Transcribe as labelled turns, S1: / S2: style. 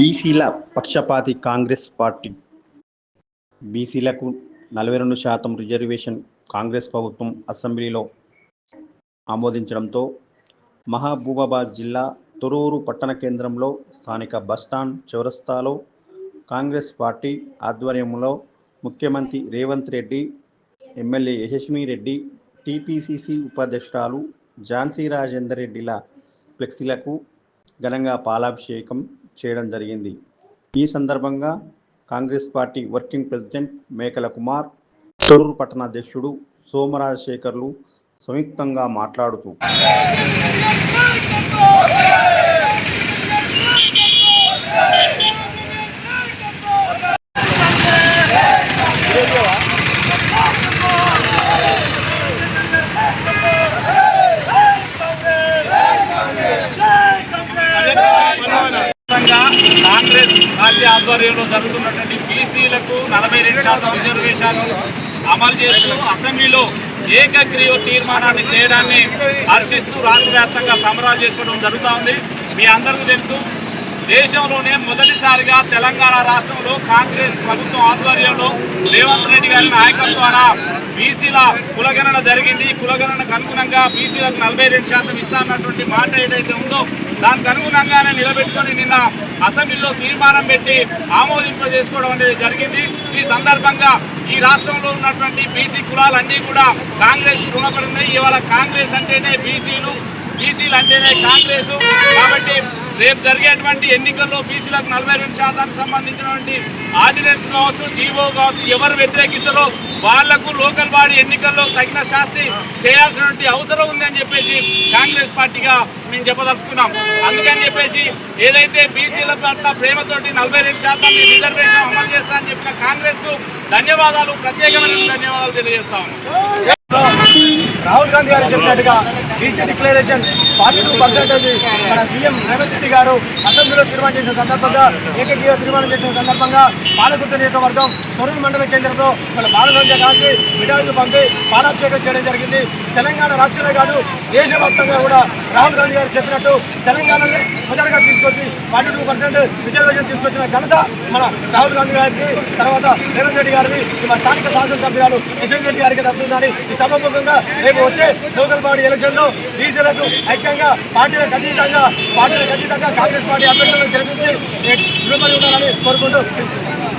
S1: బీసీల పక్షపాతి కాంగ్రెస్ పార్టీ. బీసీలకు నలభై రెండు శాతం రిజర్వేషన్ కాంగ్రెస్ ప్రభుత్వం అసెంబ్లీలో ఆమోదించడంతో మహబూబాబాద్ జిల్లా తొరూరు పట్టణ కేంద్రంలో స్థానిక బస్టాండ్ చౌరస్తాలో కాంగ్రెస్ పార్టీ ఆధ్వర్యంలో ముఖ్యమంత్రి రేవంత్ రెడ్డి ఎమ్మెల్యే యశస్వి రెడ్డి టీపీసీసీ ఉపాధ్యక్షురాలు ఝాన్సీ రాజేందర్ రెడ్డిల ఫ్లెక్సీలకు ఘనంగా పాలాభిషేకం చేయడం జరిగింది. ఈ సందర్భంగా కాంగ్రెస్ పార్టీ వర్కింగ్ ప్రెసిడెంట్ మేకల కుమార్ తొరూరు పట్టణ అధ్యక్షుడు సంయుక్తంగా మాట్లాడుతూ
S2: కాంగ్రెస్ పార్టీ ఆధ్వర్యంలో జరుగుతున్నటువంటి బీసీలకు నలభై రెండు శాతం రిజర్వేషన్లు అమలు చేస్తూ అసెంబ్లీలో ఏకగ్రీవ తీర్మానాన్ని చేయడాన్ని హర్షిస్తూ రాష్ట్ర వ్యాప్తంగా సంబరాలు చేసుకోవడం జరుగుతూ ఉంది. మీ అందరికీ తెలుసు దేశంలోనే మొదటిసారిగా తెలంగాణ రాష్ట్రంలో కాంగ్రెస్ ప్రభుత్వం ఆధ్వర్యంలో రేవంత్ రెడ్డి గారి నాయకత్వాన బీసీల కులగణన జరిగింది. కులగణనకు అనుగుణంగా బీసీలకు నలభై రెండు శాతం ఇస్తానన్నటువంటి మాట ఏదైతే ఉందో దానికి అనుగుణంగానే నిలబెట్టుకొని నిన్న అసెంబ్లీలో తీర్మానం పెట్టి ఆమోదింప చేసుకోవడం అనేది జరిగింది. ఈ సందర్భంగా ఈ రాష్ట్రంలో ఉన్నటువంటి బీసీ కులాలన్నీ కూడా కాంగ్రెస్ రుణపడి ఉన్నాయి. ఇవాళ కాంగ్రెస్ అంటేనే బీసీలు బీసీలు అంటేనే కాంగ్రెస్. కాబట్టి రేపు జరిగేటువంటి ఎన్నికల్లో బీసీలకు నలభై రెండు శాతానికి సంబంధించినటువంటి ఆర్డినెన్స్ కావచ్చు జీవో కావచ్చు ఎవరు వ్యతిరేకిస్తారో వాళ్ళకు లోకల్ బాడీ ఎన్నికల్లో తగిన శాస్తి చేయాల్సినటువంటి అవసరం ఉందని చెప్పేసి కాంగ్రెస్ పార్టీగా మేము చెప్పదలుచుకున్నాం. అందుకని చెప్పేసి ఏదైతే బీసీల పట్ల ప్రేమతోటి నలభై రెండు శాతాన్ని రిజర్వేషన్ అమలు చేస్తా అని చెప్పిన కాంగ్రెస్కు ధన్యవాదాలు ప్రత్యేకమైన ధన్యవాదాలు తెలియజేస్తా
S3: గారు చెప్పినట్టుగా BC declaration forty two percentage మన సీఎం రేవంత్ రెడ్డి గారు అసెంబ్లీలో తీర్మానం చేసిన సందర్భంగా ఏకగ్రీవ తీర్మానం చేసిన సందర్భంగా పాలకుర్తి నియోజకవర్గం తొరూరు మండల కేంద్రంలో మన బాలసంఖ్య కాల్చి మిఠాయిలు పంపి పాలాభిషేకం చేయడం జరిగింది. తెలంగాణ రాష్ట్రంలో కాదు దేశవ్యాప్తంగా కూడా రాహుల్ గాంధీ గారు చెప్పినట్టు తెలంగాణలో మొదటగా తీసుకొచ్చి ఫార్టీ టూ పర్సెంట్ రిజర్వేషన్ తీసుకొచ్చిన ఘనత మన రాహుల్ గాంధీ గారికి తర్వాత రేవంత్ రెడ్డి గారిని మన స్థానిక శాసనసభ్యురాలు కిషన్ రెడ్డి గారికి దక్కుతుందని ఈ సభాముఖంగా రేపు వచ్చే లోకల్ బాడీ ఎలక్షన్లో బీసీలకు ఐక్యంగా పార్టీలకు అతీతంగా పార్టీలకు అతీతంగా కాంగ్రెస్ పార్టీ అభ్యర్థులను గెలిపించి రుణపడి ఉండాలని కోరుకుంటూ తెలుస్తున్నాను